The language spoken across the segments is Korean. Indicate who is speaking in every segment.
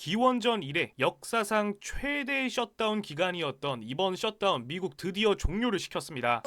Speaker 1: 기원전 이래 역사상 최대 셧다운 기간이었던 이번 셧다운 미국 드디어 종료를 시켰습니다.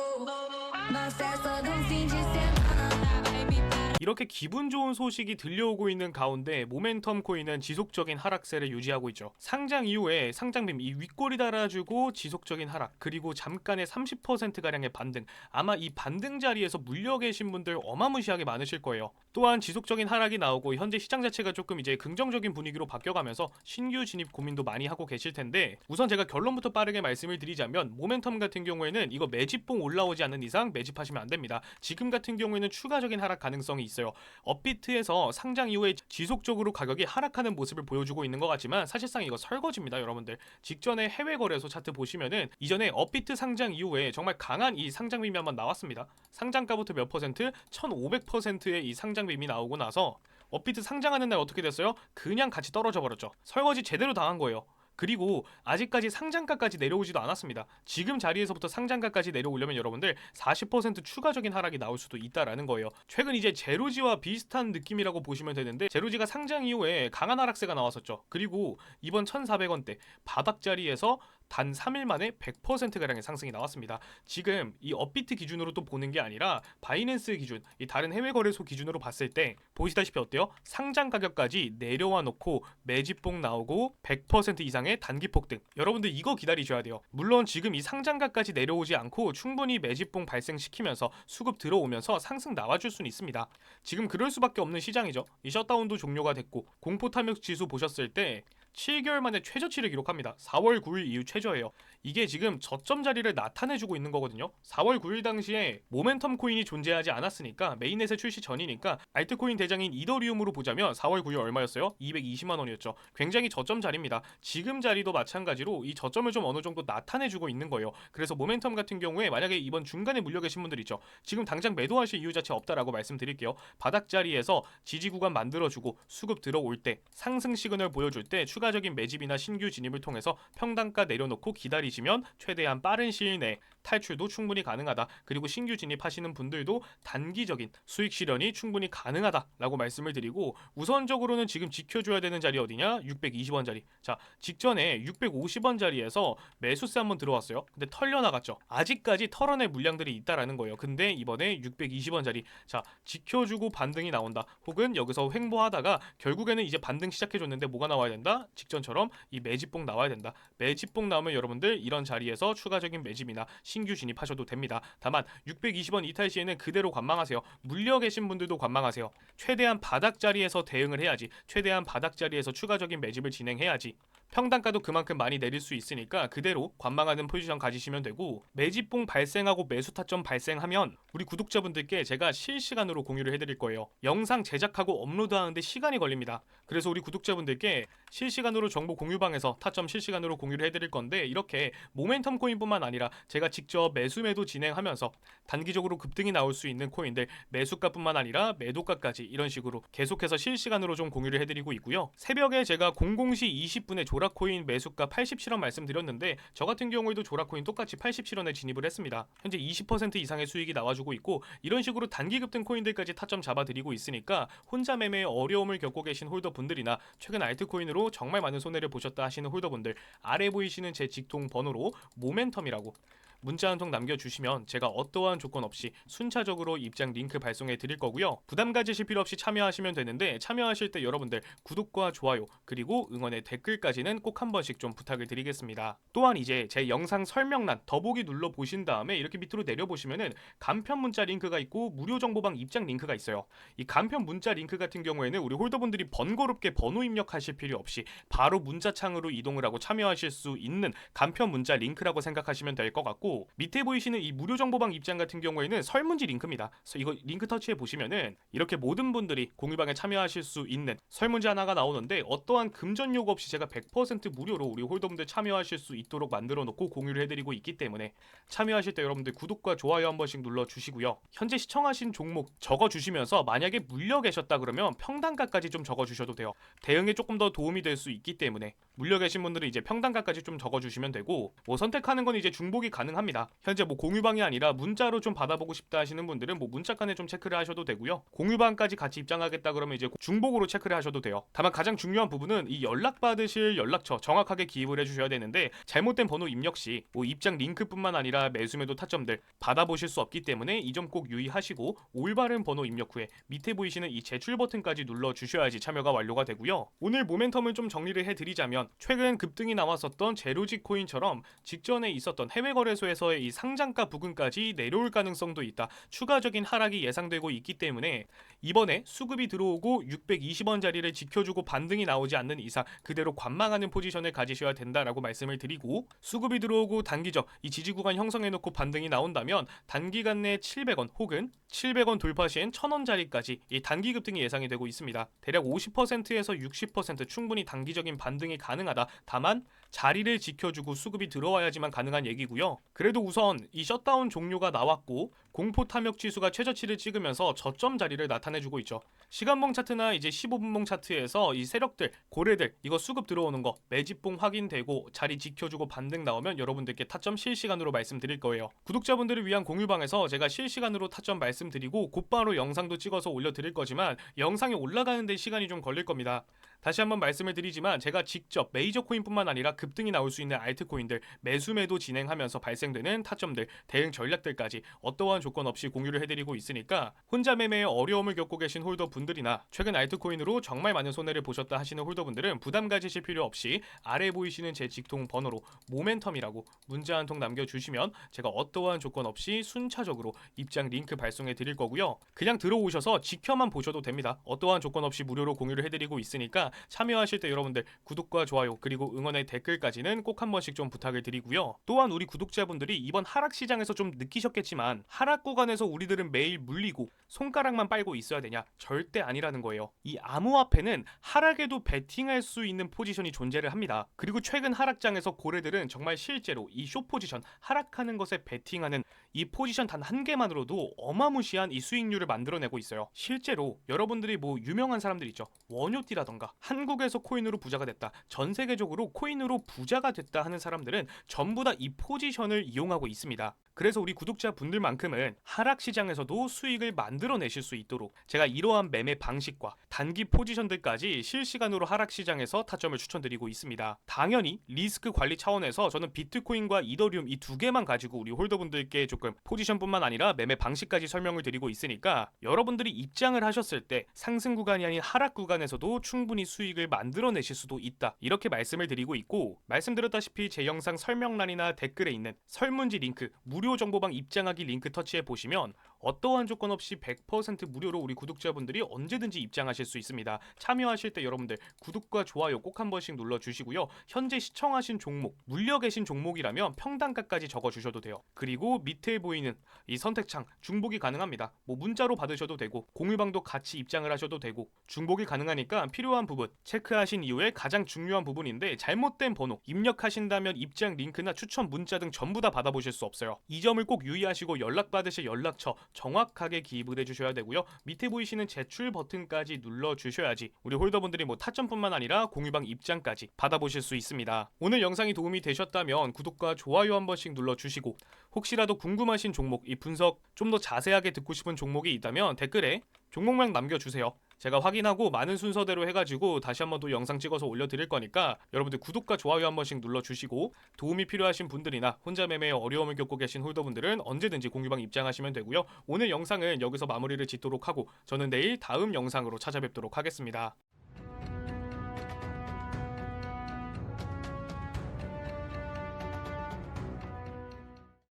Speaker 1: 이렇게 기분 좋은 소식이 들려오고 있는 가운데 모멘텀 코인은 지속적인 하락세를 유지하고 있죠. 상장 이후에 상장빔 이 윗골이 달아주고 지속적인 하락 그리고 잠깐의 30% 가량의 반등 아마 이 반등 자리에서 물려 계신 분들 어마무시하게 많으실 거예요. 또한 지속적인 하락이 나오고 현재 시장 자체가 조금 이제 긍정적인 분위기로 바뀌어가면서 신규 진입 고민도 많이 하고 계실 텐데 우선 제가 결론부터 빠르게 말씀을 드리자면 모멘텀 같은 경우에는 이거 매집봉 올라오지 않는 이상 매집하시면 안 됩니다. 지금 같은 경우에는 추가적인 하락 가능성이 있 어요. 업비트에서 상장 이후에 지속적으로 가격이 하락하는 모습을 보여주고 있는 것 같지만 사실상 이거 설거지입니다, 여러분들. 직전에 해외 거래소 차트 보시면은 이전에 업비트 상장 이후에 정말 강한 이 상장 빔이 한번 나왔습니다. 상장가부터 몇 퍼센트? 1,500%의 이 상장 빔이 나오고 나서 업비트 상장하는 날 어떻게 됐어요? 그냥 같이 떨어져 버렸죠. 설거지 제대로 당한 거예요. 그리고 아직까지 상장가까지 내려오지도 않았습니다. 지금 자리에서부터 상장가까지 내려오려면 여러분들 40% 추가적인 하락이 나올 수도 있다라는 거예요. 최근 이제 제로지와 비슷한 느낌이라고 보시면 되는데 제로지가 상장 이후에 강한 하락세가 나왔었죠. 그리고 이번 1,400원대 바닥 자리에서 단 3일 만에 100%가량의 상승이 나왔습니다. 지금 이 업비트 기준으로 또 보는 게 아니라 바이낸스 기준, 이 다른 해외 거래소 기준으로 봤을 때 보시다시피 어때요? 상장 가격까지 내려와 놓고 매집봉 나오고 100% 이상의 단기 폭등. 여러분들 이거 기다리셔야 돼요. 물론 지금 이 상장가까지 내려오지 않고 충분히 매집봉 발생시키면서 수급 들어오면서 상승 나와줄 수는 있습니다. 지금 그럴 수밖에 없는 시장이죠. 이 셧다운도 종료가 됐고 공포 탐욕 지수 보셨을 때 7개월 만에 최저치를 기록합니다. 4월 9일 이후 최저예요. 이게 지금 저점 자리를 나타내주고 있는 거거든요. 4월 9일 당시에 모멘텀 코인이 존재하지 않았으니까 메인넷의 출시 전이니까 알트코인 대장인 이더리움으로 보자면 4월 9일 얼마였어요? 220만 원이었죠. 굉장히 저점 자리입니다. 지금 자리도 마찬가지로 이 저점을 좀 어느 정도 나타내주고 있는 거예요. 그래서 모멘텀 같은 경우에 만약에 이번 중간에 물려 계신 분들 있죠. 지금 당장 매도하실 이유 자체 없다라고 말씀드릴게요. 바닥 자리에서 지지 구간 만들어주고 수급 들어올 때 상승 시그널 보여줄 때 추가적인 매집이나 신규 진입을 통해서 평단가 내려놓고 기다리 시면 최대한 빠른 시일 내에 탈출도 충분히 가능하다. 그리고 신규 진입하시는 분들도 단기적인 수익 실현이 충분히 가능하다라고 말씀을 드리고 우선적으로는 지금 지켜줘야 되는 자리 어디냐? 620원 자리. 자 직전에 650원 자리에서 매수세 한번 들어왔어요. 근데 털려 나갔죠. 아직까지 털어낼 물량들이 있다라는 거예요. 근데 이번에 620원 자리. 자 지켜주고 반등이 나온다. 혹은 여기서 횡보하다가 결국에는 이제 반등 시작해줬는데 뭐가 나와야 된다? 직전처럼 이 매집봉 나와야 된다. 매집봉 나오면 여러분들 이런 자리에서 추가적인 매집이나 신규 진입하셔도 됩니다. 다만 620원 이탈 시에는 그대로 관망하세요. 물려 계신 분들도 관망하세요. 최대한 바닥 자리에서 대응을 해야지. 최대한 바닥 자리에서 추가적인 매집을 진행해야지. 평단가도 그만큼 많이 내릴 수 있으니까 그대로 관망하는 포지션 가지시면 되고 매집봉 발생하고 매수 타점 발생하면 우리 구독자분들께 제가 실시간으로 공유를 해드릴 거예요. 영상 제작하고 업로드하는데 시간이 걸립니다. 그래서 우리 구독자분들께 실시간으로 정보 공유방에서 타점 실시간으로 공유를 해드릴 건데 이렇게 모멘텀 코인뿐만 아니라 제가 직접 매수 매도 진행하면서 단기적으로 급등이 나올 수 있는 코인들 매수가뿐만 아니라 매도가까지 이런 식으로 계속해서 실시간으로 좀 공유를 해드리고 있고요. 새벽에 제가 00시 20분에 조라 코인 매수가 87원 말씀드렸는데 저 같은 경우에도 조라코인 똑같이 87원에 진입을 했습니다. 현재 20% 이상의 수익이 나와주고 있고 이런 식으로 단기 급등 코인들까지 타점 잡아드리고 있으니까 혼자 매매에 어려움을 겪고 계신 홀더분들이나 최근 알트코인으로 정말 많은 손해를 보셨다 하시는 홀더분들 아래 보이시는 제 직통 번호로 모멘텀이라고 문자 한 통 남겨주시면 제가 어떠한 조건 없이 순차적으로 입장 링크 발송해 드릴 거고요. 부담 가지실 필요 없이 참여하시면 되는데 참여하실 때 여러분들 구독과 좋아요 그리고 응원의 댓글까지는 꼭 한 번씩 좀 부탁을 드리겠습니다. 또한 이제 제 영상 설명란 더보기 눌러 보신 다음에 이렇게 밑으로 내려 보시면은 간편 문자 링크가 있고 무료 정보방 입장 링크가 있어요. 이 간편 문자 링크 같은 경우에는 우리 홀더분들이 번거롭게 번호 입력하실 필요 없이 바로 문자창으로 이동을 하고 참여하실 수 있는 간편 문자 링크라고 생각하시면 될 것 같고 밑에 보이시는 이 무료 정보방 입장 같은 경우에는 설문지 링크입니다. 그래서 이거 링크 터치해 보시면은 이렇게 모든 분들이 공유방에 참여하실 수 있는 설문지 하나가 나오는데 어떠한 금전 요구 없이 제가 100% 무료로 우리 홀더분들 참여하실 수 있도록 만들어 놓고 공유를 해드리고 있기 때문에 참여하실 때 여러분들 구독과 좋아요 한 번씩 눌러 주시고요. 현재 시청하신 종목 적어 주시면서 만약에 물려 계셨다 그러면 평단가까지 좀 적어 주셔도 돼요. 대응에 조금 더 도움이 될 수 있기 때문에 물려 계신 분들은 이제 평단가까지 좀 적어주시면 되고 뭐 선택하는 건 이제 중복이 가능합니다. 현재 뭐 공유방이 아니라 문자로 좀 받아보고 싶다 하시는 분들은 뭐 문자칸에 좀 체크를 하셔도 되고요. 공유방까지 같이 입장하겠다 그러면 이제 중복으로 체크를 하셔도 돼요. 다만 가장 중요한 부분은 이 연락 받으실 연락처 정확하게 기입을 해주셔야 되는데 잘못된 번호 입력 시 뭐 입장 링크뿐만 아니라 매수매도 타점들 받아보실 수 없기 때문에 이 점 꼭 유의하시고 올바른 번호 입력 후에 밑에 보이시는 이 제출 버튼까지 눌러 주셔야지 참여가 완료가 되고요. 오늘 모멘텀을 좀 정리를 해드리자면 최근 급등이 나왔었던 제로지 코인처럼 직전에 있었던 해외 거래소에서의 이 상장가 부근까지 내려올 가능성도 있다. 추가적인 하락이 예상되고 있기 때문에 이번에 수급이 들어오고 620원 자리를 지켜주고 반등이 나오지 않는 이상 그대로 관망하는 포지션을 가지셔야 된다라고 말씀을 드리고 수급이 들어오고 단기적 이 지지 구간 형성해 놓고 반등이 나온다면 단기간 내 700원 혹은 700원 돌파 시엔 1000원 자리까지 이 단기 급등이 예상이 되고 있습니다. 대략 50%에서 60% 충분히 단기적인 반등이 가능 하다. 다만 자리를 지켜주고 수급이 들어와야지만 가능한 얘기고요. 그래도 우선 이 셧다운 종료가 나왔고 공포 탐욕 지수가 최저치를 찍으면서 저점 자리를 나타내주고 있죠. 시간봉 차트나 이제 15분봉 차트에서 이 세력들, 고래들 이거 수급 들어오는 거 매집봉 확인되고 자리 지켜주고 반등 나오면 여러분들께 타점 실시간으로 말씀드릴 거예요. 구독자분들을 위한 공유방에서 제가 실시간으로 타점 말씀드리고 곧바로 영상도 찍어서 올려드릴 거지만 영상이 올라가는 데 시간이 좀 걸릴 겁니다. 다시 한번 말씀을 드리지만 제가 직접 메이저 코인뿐만 아니라 급등이 나올 수 있는 알트코인들 매수매도 진행하면서 발생되는 타점들 대응 전략들까지 어떠한 조건 없이 공유를 해드리고 있으니까 혼자 매매에 어려움을 겪고 계신 홀더 분들이나 최근 알트코인으로 정말 많은 손해를 보셨다 하시는 홀더 분들은 부담 가지실 필요 없이 아래 보이시는 제 직통 번호로 모멘텀이라고 문자 한 통 남겨주시면 제가 어떠한 조건 없이 순차적으로 입장 링크 발송해 드릴 거고요. 그냥 들어오셔서 지켜만 보셔도 됩니다. 어떠한 조건 없이 무료로 공유를 해드리고 있으니까 참여하실 때 여러분들 구독과 좋아요 그리고 응원의 댓글까지는 꼭 한 번씩 좀 부탁을 드리고요. 또한 우리 구독자분들이 이번 하락 시장에서 좀 느끼셨겠지만 하락 구간에서 우리들은 매일 물리고 손가락만 빨고 있어야 되냐? 절대 아니라는 거예요. 이 암호화폐는 하락에도 베팅할 수 있는 포지션이 존재를 합니다. 그리고 최근 하락장에서 고래들은 정말 실제로 이 쇼 포지션 하락하는 것에 베팅하는 이 포지션 단 한 개만으로도 어마무시한 이 수익률을 만들어내고 있어요. 실제로 여러분들이 뭐 유명한 사람들 있죠. 원효띠라던가 한국에서 코인으로 부자가 됐다. 전 세계적으로 코인으로 부자가 됐다 하는 사람들은 전부 다 이 포지션을 이용하고 있습니다. 그래서 우리 구독자 분들만큼은 하락 시장에서도 수익을 만들어내실 수 있도록 제가 이러한 매매 방식과 단기 포지션들까지 실시간으로 하락 시장에서 타점을 추천드리고 있습니다. 당연히 리스크 관리 차원에서 저는 비트코인과 이더리움 이 두 개만 가지고 우리 홀더분들께 조금 포지션뿐만 아니라 매매 방식까지 설명을 드리고 있으니까 여러분들이 입장을 하셨을 때 상승 구간이 아닌 하락 구간에서도 충분히 수익을 만들어내실 수도 있다. 이렇게 말씀을 드리고 있고 말씀드렸다시피 제 영상 설명란이나 댓글에 있는 설문지 링크 무료 정보방 입장하기 링크 터치해 보시면 어떠한 조건 없이 100% 무료로 우리 구독자분들이 언제든지 입장하실 수 있습니다. 참여하실 때 여러분들 구독과 좋아요 꼭 한 번씩 눌러 주시고요. 현재 시청하신 종목, 물려 계신 종목이라면 평단가까지 적어 주셔도 돼요. 그리고 밑에 보이는 이 선택창 중복이 가능합니다. 뭐 문자로 받으셔도 되고 공유방도 같이 입장을 하셔도 되고 중복이 가능하니까 필요한 부분 체크하신 이후에 가장 중요한 부분인데 잘못된 번호 입력하신다면 입장 링크나 추천 문자 등 전부 다 받아보실 수 없어요. 이 점을 꼭 유의하시고 연락 받으실 연락처 정확하게 기입을 해주셔야 되고요. 밑에 보이시는 제출 버튼까지 눌러 주셔야지 우리 홀더분들이 뭐 타점뿐만 아니라 공유방 입장까지 받아보실 수 있습니다. 오늘 영상이 도움이 되셨다면 구독과 좋아요 한 번씩 눌러 주시고 혹시라도 궁금하신 종목 이 분석 좀 더 자세하게 듣고 싶은 종목이 있다면 댓글에 종목명 남겨주세요. 제가 확인하고 많은 순서대로 해가지고 다시 한번더 영상 찍어서 올려드릴 거니까 여러분들 구독과 좋아요 한 번씩 눌러주시고 도움이 필요하신 분들이나 혼자 매매에 어려움을 겪고 계신 홀더분들은 언제든지 공유방 입장하시면 되고요. 오늘 영상은 여기서 마무리를 짓도록 하고 저는 내일 다음 영상으로 찾아뵙도록 하겠습니다.